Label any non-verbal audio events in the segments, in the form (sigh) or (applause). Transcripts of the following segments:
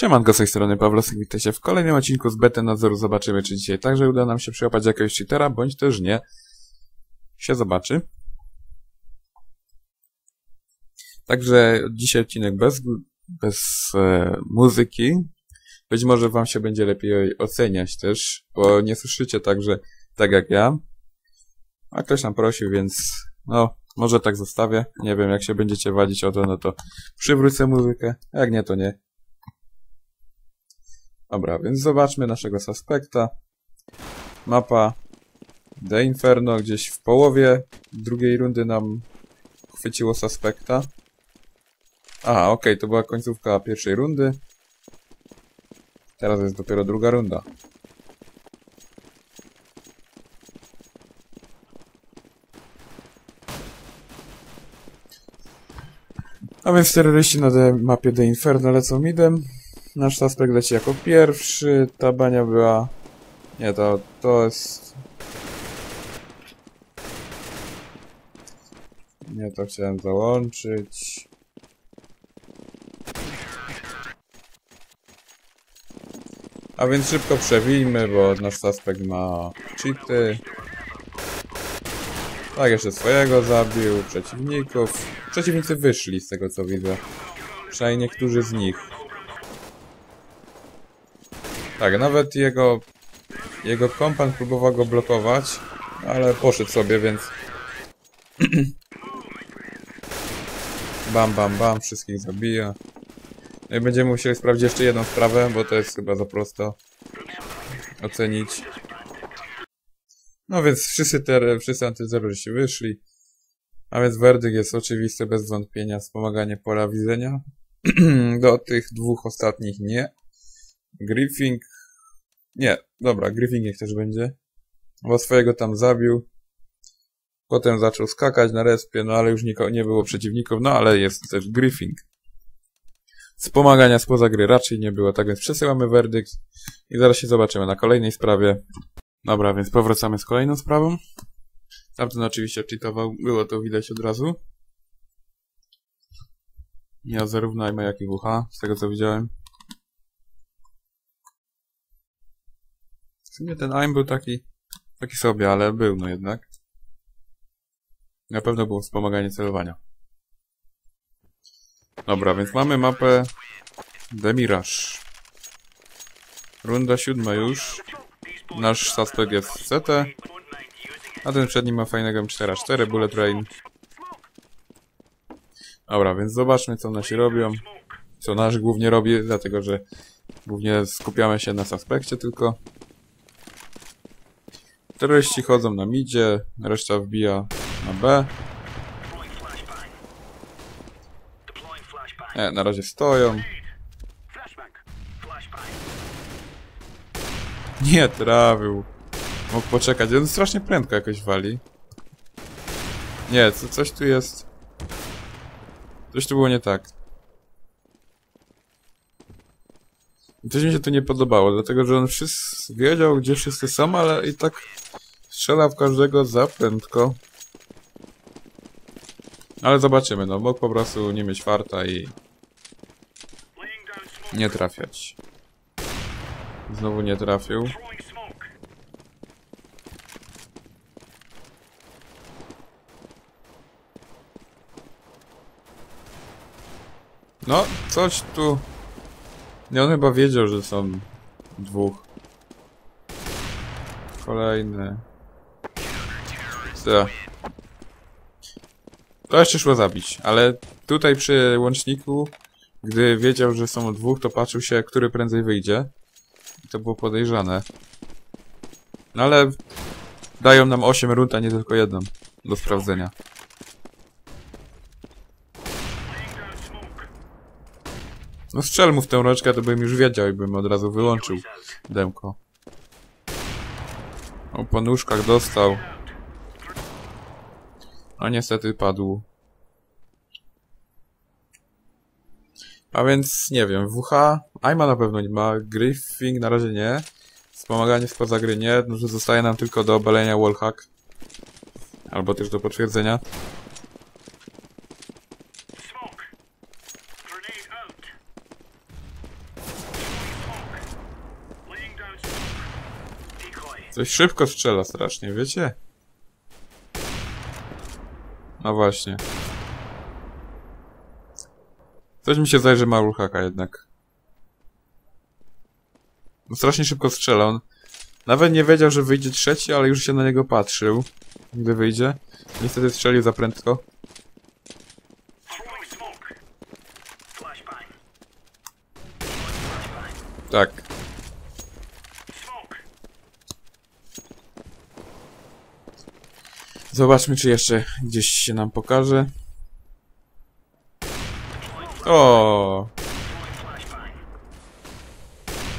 Siemanko, z tej strony Pawlosek, witajcie w kolejnym odcinku z bety nadzoru. Zobaczymy, czy dzisiaj także uda nam się przyłapać jakiegoś cheatera, bądź też nie. Się zobaczy. Także dzisiaj odcinek bez, bez e, muzyki. Być może wam się będzie lepiej oceniać też, bo nie słyszycie także tak jak ja. A ktoś nam prosił, więc no, może tak zostawię. Nie wiem, jak się będziecie wadzić o to, no to przywrócę muzykę. Jak nie, to nie. Dobra, więc zobaczmy naszego suspekta. Mapa The Inferno gdzieś w połowie drugiej rundy nam chwyciło suspekta. Aha, okej, to była końcówka pierwszej rundy. Teraz jest dopiero druga runda. A więc terroryści na mapie The Inferno lecą midem. Nasz suspekt leci jako pierwszy. Ta bania była... Nie, to, to jest... Nie, to chciałem załączyć. A więc szybko przewijmy, bo nasz suspekt ma cheaty. Tak, jeszcze swojego zabił, przeciwników. Przeciwnicy wyszli z tego co widzę. Przynajmniej niektórzy z nich. Tak, nawet jego jego kompan próbował go blokować, ale poszedł sobie, więc (clears throat) bam, bam, bam, wszystkich zabija. No i będziemy musieli sprawdzić jeszcze jedną sprawę, bo to jest chyba za prosto ocenić. No więc wszyscy, te, wszyscy antyterroryści wyszli. A więc werdykt jest oczywisty, bez wątpienia, wspomaganie pola widzenia. (clears throat) Do tych dwóch ostatnich nie. Griffing. Nie, dobra, Griffing niech też będzie. Bo swojego tam zabił. Potem zaczął skakać na respie, no ale już nie było przeciwników, no ale jest też Griffing. Wspomagania spoza gry raczej nie było, tak więc przesyłamy werdykt i zaraz się zobaczymy na kolejnej sprawie. Dobra, więc powracamy z kolejną sprawą. Tamten oczywiście cheatował, było to widać od razu. Ja zarówno AIMA jak i WH, z tego co widziałem. Sumie ten AIM był taki, taki sobie, ale był no jednak. Na pewno było wspomaganie celowania. Dobra, więc mamy mapę The Mirage. Runda siódma już. Nasz suspekt jest w CT. A ten przed nim ma fajnego M4A4, Bullet Train. Dobra, więc zobaczmy co nasi robią. Co nasz głównie robi, dlatego że głównie skupiamy się na suspekcie tylko. Terroryści chodzą na midzie, reszta wbija na B. Nie, na razie stoją. Nie trafił. Mógł poczekać. On strasznie prędko jakoś wali. Nie, co, coś tu jest. Coś tu było nie tak. Coś mi się tu nie podobało, dlatego że on wszyscy wiedział, gdzie wszyscy są, ale i tak strzela w każdego za prędko. Ale zobaczymy, no mógł po prostu nie mieć farta i nie trafiać. Znowu nie trafił. No, coś tu... Nie, on chyba wiedział, że są dwóch. Kolejny. Co? To jeszcze szło zabić, ale tutaj przy łączniku, gdy wiedział, że są dwóch, to patrzył się, który prędzej wyjdzie. I to było podejrzane. No ale dają nam 8 rund, a nie tylko jedną do sprawdzenia. No strzel mu w tę rączkę, to bym już wiedział i bym od razu wyłączył demko. O, po nóżkach dostał a niestety padł. A więc nie wiem, WH, Aima na pewno nie ma, Griffing na razie nie. Wspomaganie spoza gry nie, no zostaje nam tylko do obalenia wallhack. Albo też do potwierdzenia. Coś szybko strzela strasznie, wiecie? No właśnie. Coś mi się zdaje, że ma ulhaka jednak. No strasznie szybko strzela. On nawet nie wiedział, że wyjdzie trzeci, ale już się na niego patrzył. Gdy wyjdzie. Niestety strzelił za prędko. Tak. Zobaczmy, czy jeszcze gdzieś się nam pokaże. O.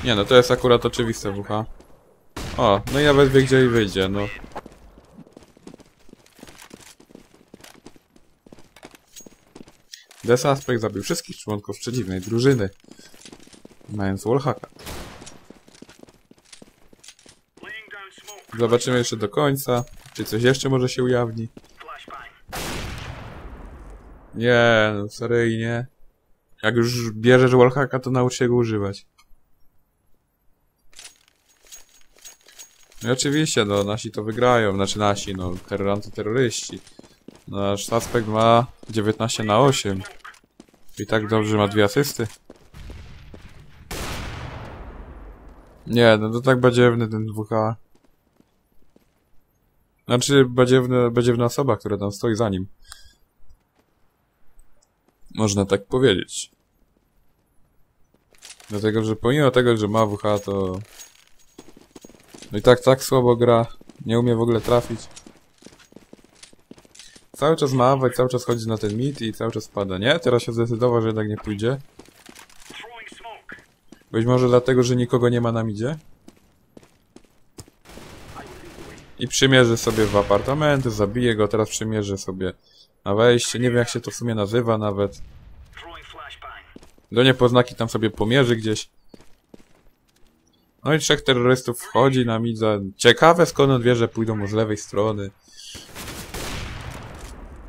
Nie no, to jest akurat oczywiste WH. O, no i nawet wie gdzie i wyjdzie, no. Des Aspect zabił wszystkich członków przeciwnej drużyny. Mając wallhacka. Zobaczymy jeszcze do końca, czy coś jeszcze może się ujawni. Nie, no seryjnie. Jak już bierzesz wallhacka, to naucz się go używać. No oczywiście, no nasi to wygrają, znaczy nasi, no terror antyterroryści. Nasz suspekt ma 19 na 8. I tak dobrze ma dwie asysty. Nie, no to tak badziewny ten 2K. Znaczy badziewny, badziewna osoba, która tam stoi za nim. Można tak powiedzieć. Dlatego, że pomimo tego, że ma WH, to... No i tak, tak słabo gra. Nie umie w ogóle trafić. Cały czas ma awaj, cały czas chodzi na ten mit i cały czas pada. Nie? Teraz się zdecydował, że jednak nie pójdzie. Być może dlatego, że nikogo nie ma na midzie. I przymierzy sobie w apartamenty, zabije go, teraz przymierzy sobie na wejście. Nie wiem jak się to w sumie nazywa nawet. Do niepoznaki tam sobie pomierzy gdzieś. No i trzech terrorystów wchodzi na midza. Ciekawe skąd on wie, że pójdą mu z lewej strony.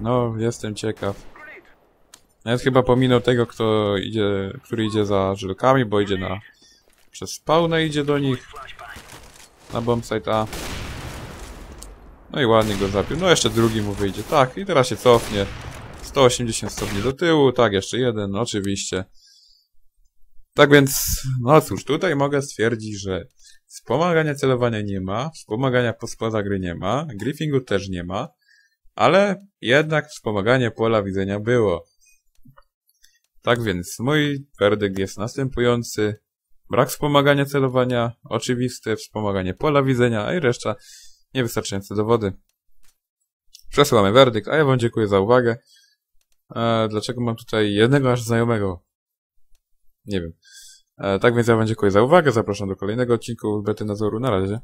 No, jestem ciekaw. Nawet chyba pominął tego, kto idzie, który idzie za żelkami, bo idzie na... Przez spawnę idzie do nich. Na bombsite A. No i ładnie go zabił. No jeszcze drugi mu wyjdzie. Tak, i teraz się cofnie. 180 stopni do tyłu. Tak, jeszcze jeden, oczywiście. Tak więc, no cóż, tutaj mogę stwierdzić, że wspomagania celowania nie ma, wspomagania spoza gry nie ma, griffingu też nie ma, ale jednak wspomaganie pola widzenia było. Tak więc, mój werdykt jest następujący. Brak wspomagania celowania, oczywiste wspomaganie pola widzenia, i reszta niewystarczające dowody. Przesyłamy werdykt, a ja wam dziękuję za uwagę. E, dlaczego mam tutaj jednego aż znajomego? Nie wiem. E, tak więc ja wam dziękuję za uwagę, zapraszam do kolejnego odcinku Bety Nazoru. Na razie.